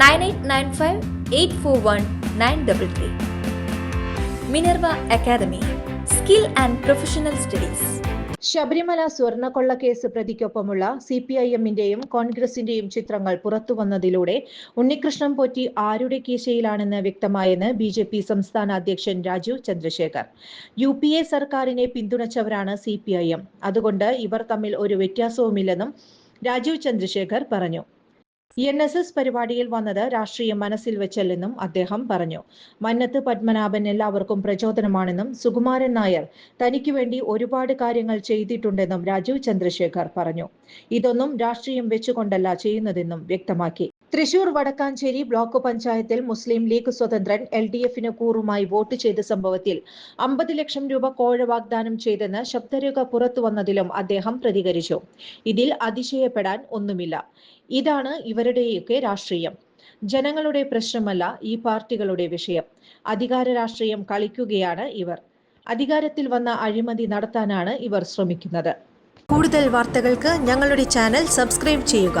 nine eight nine five eight four one nine double three. Minerva academy skill and professional studies. Sabarimala സ്വർണക്കൊള്ള case പ്രതിക്കൊപ്പമുള്ള C P I എമ്മിന്റെയും കോൺഗ്രസിന്റെയും ചിത്രങ്ങൾ പുറത്തുവന്നതിലൂടെ ഉണ്ണികൃഷ്ണൻ പോറ്റി ആരുടെ കീശയിലാണെന്ന് വ്യക്തമായെന്ന് ബി ജെ പി സംസ്ഥാന അധ്യക്ഷൻ Rajeev Chandrasekhar. U P A സർക്കാരിനെ പിന്തുണച്ചവരാണ് സി പി ഐ എം അതുകൊണ്ട് ഇവർ തമ്മിൽ ഒരു വ്യത്യാസവുമില്ലെന്നും രാജീവ് ചന്ദ്രശേഖർ പറഞ്ഞു. എൻ എസ് എസ് പരിപാടിയിൽ വന്നത് രാഷ്ട്രീയം മനസ്സിൽ വെച്ചല്ലെന്നും അദ്ദേഹം പറഞ്ഞു. മന്നത്ത് പത്മനാഭൻ എല്ലാവർക്കും പ്രചോദനമാണെന്നും സുകുമാരൻ നായർ തനിക്ക് വേണ്ടി ഒരുപാട് കാര്യങ്ങൾ ചെയ്തിട്ടുണ്ടെന്നും രാജീവ് ചന്ദ്രശേഖർ പറഞ്ഞു. ഇതൊന്നും രാഷ്ട്രീയം വെച്ചുകൊണ്ടല്ല ചെയ്യുന്നതെന്നും വ്യക്തമാക്കി. തൃശൂർ വടക്കാഞ്ചേരി ബ്ലോക്ക് പഞ്ചായത്തിൽ മുസ്ലിം ലീഗ് സ്വതന്ത്രൻ എൽ ഡി എഫിന് കൂറുമായി വോട്ട് ചെയ്ത സംഭവത്തിൽ അമ്പത് ലക്ഷം രൂപ കോഴ വാഗ്ദാനം ചെയ്തെന്ന് ശബ്ദരേഖ പുറത്തു വന്നതിലും അദ്ദേഹം പ്രതികരിച്ചു. ഇതിൽ അതിശയപ്പെടാൻ ഒന്നുമില്ല. ഇതാണ് ഇവരുടെയൊക്കെ രാഷ്ട്രീയം. ജനങ്ങളുടെ പ്രശ്നമല്ല ഈ പാർട്ടികളുടെ വിഷയം. അധികാര രാഷ്ട്രീയം കളിക്കുകയാണ് ഇവർ. അധികാരത്തിൽ വന്ന അഴിമതി നടത്താനാണ് ഇവർ ശ്രമിക്കുന്നത്. കൂടുതൽ വാർത്തകൾക്ക് ഞങ്ങളുടെ ചാനൽ സബ്സ്ക്രൈബ് ചെയ്യുക.